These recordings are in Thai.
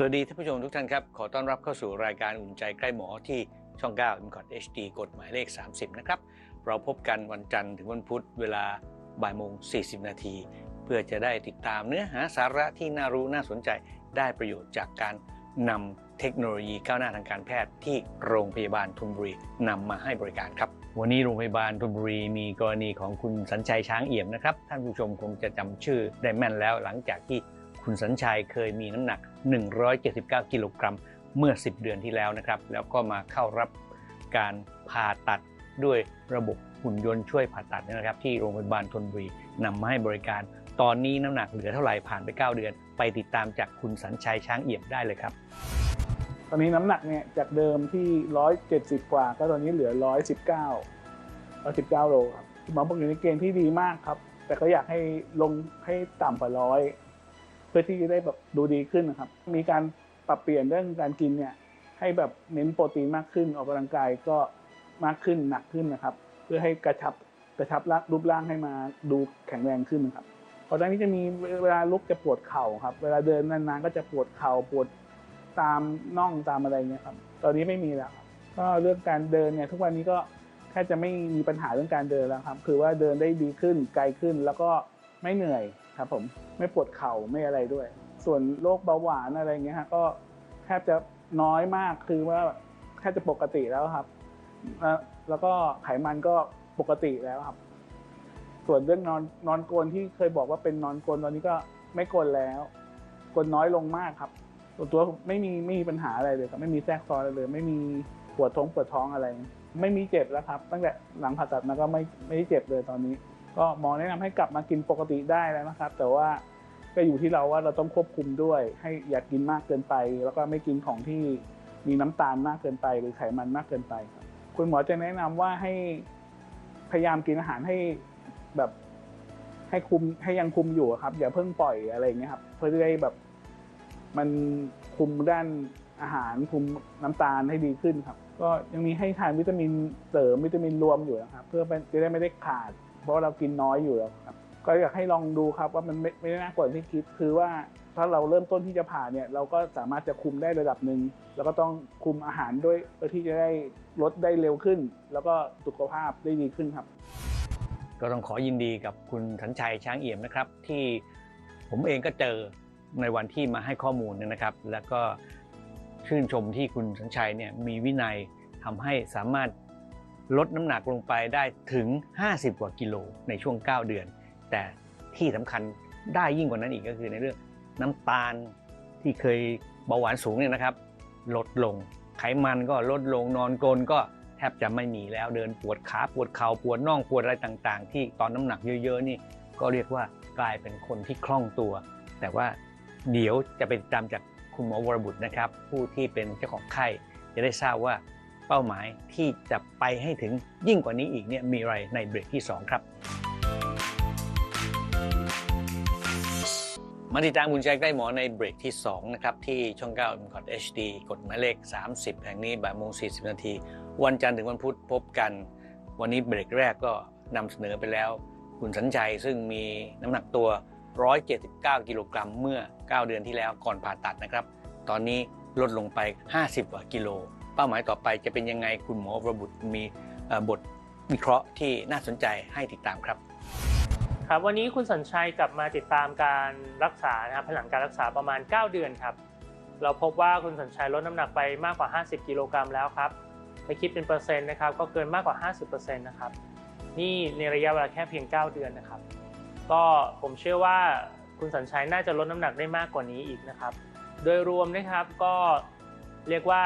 สวัสดีท่านผู้ชมทุกท่านครับ ขอต้อนรับเข้าสู่รายการอุ่นใจใกล้หมอที่ช่อง 9 m c o t HD กฎหมายเลข 30 นะครับ เราพบกันวันจันทร์ถึงวันพุธเวลาบ่ายโมง 40 นาที เพื่อจะได้ติดตามเนื้อหาสาระที่น่ารู้น่าสนใจได้ประโยชน์จากการนำเทคโนโลยีก้าวหน้าทางการแพทย์ที่โรงพยาบาลทุนบุรีนำมาให้บริการครับ วันนี้โรงพยาบาลทุนบุรีมีกรณีของคุณสัญชัยช้างเอี่ยมนะครับ ท่านผู้ชมคงจะจำชื่อได้แม่นแล้วหลังจากที่ คุณสัญชัยเคยมีน้ำหนัก 179 กิโลกรัมเมื่อ 10 เดือนที่แล้วนะครับ แล้วก็มาเข้ารับการผ่าตัดด้วยระบบหุ่นยนต์ช่วยผ่าตัดนะครับ ที่โรงพยาบาลธนบุรีนำมาให้บริการ ตอนนี้น้ำหนักเหลือเท่าไหร่ผ่านไป 9 เดือน ไปติดตามจากคุณสัญชัยช้างเอี่ยมได้เลยครับ ตอนนี้น้ำหนักเนี่ยจากเดิมที่ 170 กว่า ก็ตอนนี้เหลือ 119 119โลครับหมอบอกอยู่ในเกณฑ์ที่ดีมากครับ แต่ก็อยากให้ลงให้ต่ำกว่าร้อย เพื่อที่จะได้แบบดูดีขึ้นนะครับ มีการปรับเปลี่ยนเรื่องการกินเนี่ยให้แบบเน้นโปรตีนมากขึ้นออกกำลังกายก็มากขึ้นหนักขึ้นนะครับ เพื่อให้กระชับกระชับรรูปร่างให้มาดูแข็งแรงขึ้นนะครับก่อนหน้านี้จะมีเวลาลุกจะปวดเข่าครับ เวลาเดินนานๆก็จะปวดเข่าปวดตามน่องตามอะไรเงี้ยครับ ตอนนี้ไม่มีแล้วก็เรื่องการเดินเนี่ยทุกวันนี้ก็แค่จะไม่มีปัญหาเรื่องการเดินแล้วครับ คือว่าเดินได้ดีขึ้นไกลขึ้นแล้วก็ไม่เหนื่อย ครับผมไม่ปวดเข่าไม่อะไรด้วย ส่วนโรคเบาหวานอะไรเงี้ยฮะก็แทบจะน้อยมากคือว่าแทบจะปกติแล้วครับ แล้วก็ไขมันก็ปกติแล้วครับ ส่วนเรื่องนอนนอนกลนที่เคยบอกว่าเป็นนอนกลนตอนนี้ก็ไม่กลนแล้วกลนน้อยลงมากครับตัวตัวไม่มีไม่มีปัญหาอะไรเลยครับไม่มีแทรกซ้อนอะไรเลย ไม่มีปวดท้องปวดท้องอะไร ไม่มีเจ็บแล้วครับ ตั้งแต่หลังผ่าตัดมาก็ไม่ไม่ได้เจ็บเลยตอนนี้ ก็หมอแนะนำให้กลับมากินปกติได้แล้วนะครับ แต่ว่าก็อยู่ที่เราว่าเราต้องควบคุมด้วย ให้อย่ากกินมากเกินไป แล้วก็ไม่กินของที่มีน้ำตาลมากเกินไป หรือไขมันมากเกินไปครับ คุณหมอจะแนะนำว่าให้พยายามกินอาหารให้แบบให้คุมให้ยังคุมอยู่ครับ อย่าเพิ่งปล่อยอะไรอย่างเงี้ยครับ เพื่อจะได้แบบมันคุมด้านอาหารคุมน้ำตาลให้ดีขึ้นครับ ก็ยังมีให้ทานวิตามินเสริมวิตามินรวมอยู่นะครับ เพื่อจะได้ไม่ได้ขาด ราะเรากินน้อยอยู่แล้วครับ ก็อยากให้ลองดูครับว่ามันไม่ไม่ได้น่ากลัวที่คิด คือว่าถ้าเราเริ่มต้นที่จะผ่าเนี่ยเราก็สามารถจะคุมได้ระดับหนึ่งแล้วก็ต้องคุมอาหารด้วยเพื่อที่จะได้ลดได้เร็วขึ้น แล้วก็สุขภาพได้ดีขึ้นครับ ก็ต้องขอยินดีกับคุณสัญชัยช้างเอี่ยมนะครับ ที่ผมเองก็เจอในวันที่มาให้ข้อมูลเนี่ยนะครับ แล้วก็ชื่นชมที่คุณสัญชัยเนี่ยมีวินัยทำให้สามารถ ลดน้ำหนักลงไปได้ถึง 50 กว่ากิโลในช่วง 9 เดือน แต่ที่สำคัญได้ยิ่งกว่านั้นอีกก็คือในเรื่องน้ำตาลที่เคยเบาหวานสูงเนี่ยนะครับ ลดลง ไขมันก็ลดลงนอนกลนก็แทบจะไม่มีแล้วเดินปวดขาปวดเข่าปวดน่องปวดอะไรต่างๆ ที่ตอนน้ำหนักเยอะๆนี่ก็เรียกว่ากลายเป็นคนที่คล่องตัว แต่ว่าเดี๋ยวจะไปติดตามจากคุณหมอวรบุตรนะครับ ผู้ที่เป็นเจ้าของไข้จะได้ทราบว่า เป้าหมายที่จะไปให้ถึงยิ่งกว่านี้อีกเนี่ยมีอะไรในเบรกที่ 2 ครับ มาติดตามคุณใจใกล้หมอในเบรกที่ 2 นะครับ ที่ช่อง9 m c o t HD กฎหมายเลข 30 แห่งนี้บ่ายโมง40 นาที วันจันทร์ถึงวันพุธพบกัน วันนี้เบรกแรกก็นำเสนอไปแล้ว คุณสัญชัยซึ่งมีน้ำหนักตัว 179 กิโลกรัมเมื่อ 9 เดือนที่แล้วก่อนผ่าตัดนะครับ ตอนนี้ลดลงไป 50กว่ากิโล เป้าหมายต่อไปจะเป็นยังไงคุณหมอประบุตรมีบทวิเคราะห์ที่น่าสนใจให้ติดตามครับ ครับวันนี้คุณสัญชัยกลับมาติดตามการรักษานะครับภายหลังการรักษาประมาณ 9 เดือนครับ เราพบว่าคุณสัญชัยลดน้ำหนักไปมากกว่า 50 กิโลกรัมแล้วครับไปคิดเป็นเปอร์เซ็นต์นะครับก็เกินมากกว่า 50%นะครับนี่ในระยะเวลาแค่เพียง 9 เดือนนะครับ ก็ผมเชื่อว่าคุณสัญชัยน่าจะลดน้ำหนักได้มากกว่านี้อีกนะครับ โดยรวมนะครับก็เรียกว่า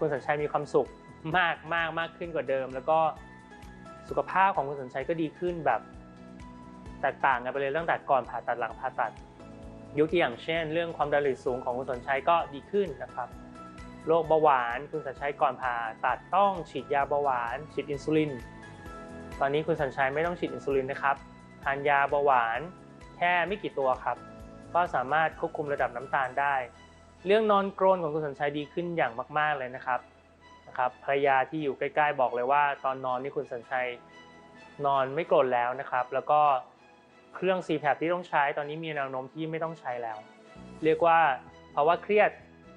คุณสัญชัยมีความสุขมากมากมากขึ้นกว่าเดิม แล้วก็สุขภาพของคุณสัญชัยก็ดีขึ้นแบบแตกต่างกันไปเลยตั้งแต่ก่อนผ่าตัดหลังผ่าตัด ยกตัวอย่างเช่น เรื่องความดันโลหิตสูงของคุณสันชัยก็ดีขึ้นนะครับโรคเบาหวานคุณสัญชัยก่อนผ่าตัดต้องฉีดยาเบาหวาน ฉีดอินซูลิน ตอนนี้คุณสัญชัยไม่ต้องฉีดอินซูลินนะครับทานยาเบาหวานแค่ไม่กี่ตัวครับ ก็สามารถควบคุมระดับน้ำตาลได้ เรื่องนอนกรนของคุณสัญชัยดีขึ้นอย่างมาก ๆเลยนะครับนะครับภรรยาที่อยู่ใกล้ ๆ บอกเลยว่า ตอนนอนนี่คุณสัญชัยนอนไม่กรนแล้วนะครับ แล้วก็เครื่อง CPAP ที่ต้องใช้ตอนนี้มีแนวโน้มที่ไม่ต้องใช้แล้ว เรียกว่าภาวะเครียด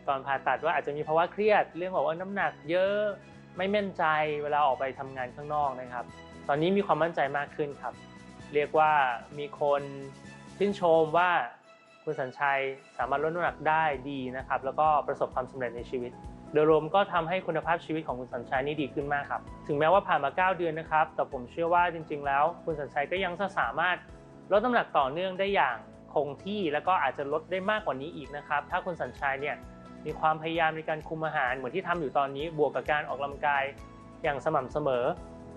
ตอนผ่าตัดว่าอาจจะมีภาวะเครียด เรื่องบอกว่าน้ำหนักเยอะไม่มั่นใจเวลาออกไปทำงานข้างนอกนะครับ ตอนนี้มีความมั่นใจมากขึ้นครับ เรียกว่ามีคนชื่นชมว่า คุณสัญชัยสามารถลดน้ำหนักได้ดีนะครับ แล้วก็ประสบความสำเร็จในชีวิต โดยรวมก็ทำให้คุณภาพชีวิตของคุณสัญชัยนี่ดีขึ้นมากครับ ถึงแม้ว่าผ่านมา 9 เดือนนะครับ แต่ผมเชื่อว่าจริง ๆ แล้ว คุณสัญชัยก็ยังสามารถลดน้ำหนักต่อเนื่องได้อย่างคงที่ แล้วก็อาจจะลดได้มากกว่านี้อีกนะครับ ถ้าคุณสัญชัยเนี่ยมีความพยายามในการคุมอาหารเหมือนที่ทำอยู่ตอนนี้ บวกกับการออกกำลังกายอย่างสม่ำเสมอ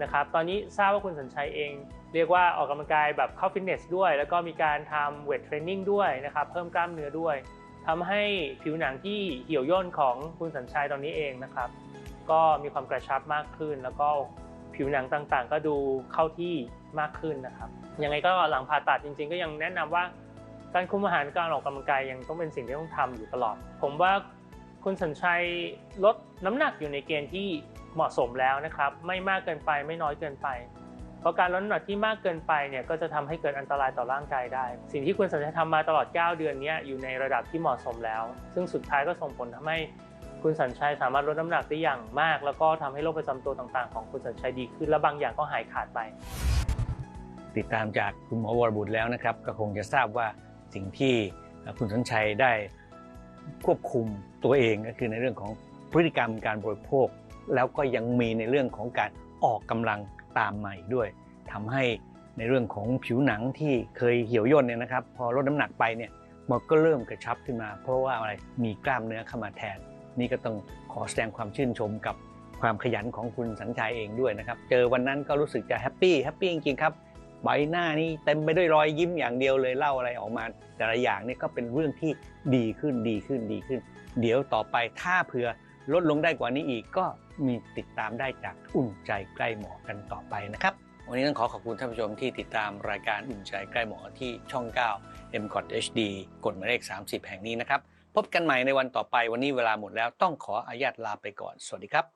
นะครับตอนนี้ทราบว่าคุณสัญชัยเอง เรียกว่าออกกำลังกายแบบเข้าฟิตเนสด้วย แล้วก็มีการทำเวทเทรนนิ่งด้วยนะครับเพิ่มกล้ามเนื้อด้วยทำให้ผิวหนังที่เหี่ยวย่นของคุณสัญชัยตอนนี้เองนะครับ ก็มีความกระชับมากขึ้น แล้วก็ผิวหนังต่างๆ ก็ดูเข้าที่มากขึ้นนะครับยังไงก็หลังผ่าตัดจริง ๆ ก็ยังแนะนำว่าการคุมอาหารการออกกำลังกายยังต้องเป็นสิ่งที่ต้องทำอยู่ตลอด ผมว่าคุณสัญชัยลดน้ำหนักอยู่ในเกณฑ์ที่ เหมาะสมแล้วนะครับ ไม่มากเกินไปไม่น้อยเกินไป เพราะการลดน้ำหนักที่มากเกินไปเนี่ยก็จะทำให้เกิดอันตรายต่อร่างกายได้ สิ่งที่คุณสัญชัยทำมาตลอด 9 เดือนนี้อยู่ในระดับที่เหมาะสมแล้ว ซึ่งสุดท้ายก็ส่งผลทำให้คุณสัญชัยสามารถลดน้ำหนักได้อย่างมาก แล้วก็ทำให้โรคประจำตัวต่างๆ ของคุณสัญชัยดีขึ้นและบางอย่างก็หายขาดไป ติดตามจากคุณหมอวรบุตรแล้วนะครับ ก็คงจะทราบว่าสิ่งที่คุณสัญชัยได้ควบคุมตัวเองก็คือในเรื่องของพฤติกรรมการบริโภค แล้วก็ยังมีในเรื่องของการออกกำลังตามมาอีกด้วยทำให้ในเรื่องของผิวหนังที่เคยเหี่ยวย่นเนี่ยนะครับ พอลดน้ำหนักไปเนี่ยมันก็เริ่มกระชับขึ้นมา เพราะว่าอะไรมีกล้ามเนื้อเข้ามาแทน นี่ก็ต้องขอแสดงความชื่นชมกับความขยันของคุณสัญชัยเองด้วยนะครับ เจอวันนั้นก็รู้สึกจะแฮปปี้แฮปปี้จริงๆครับใบหน้านี่เต็มไปด้วยรอยยิ้มอย่างเดียวเลยเล่าอะไรออกมา แต่ละอย่างนี่ก็เป็นเรื่องที่ดีขึ้นดีขึ้นดีขึ้น เดี๋ยวต่อไปถ้าเผื่อ ลดลงได้กว่านี้อีกก็มีติดตามได้จากอุ่นใจใกล้หมอกันต่อไปนะครับ วันนี้ต้องขอขอบคุณท่านผู้ชมที่ติดตามรายการอุ่นใจใกล้หมอที่ช่อง 9 m c o t HD กดหมายเลข 30 แห่งนี้นะครับ พบกันใหม่ในวันต่อไปวันนี้เวลาหมดแล้วต้องขออนุญาตลาไปก่อน สวัสดีครับ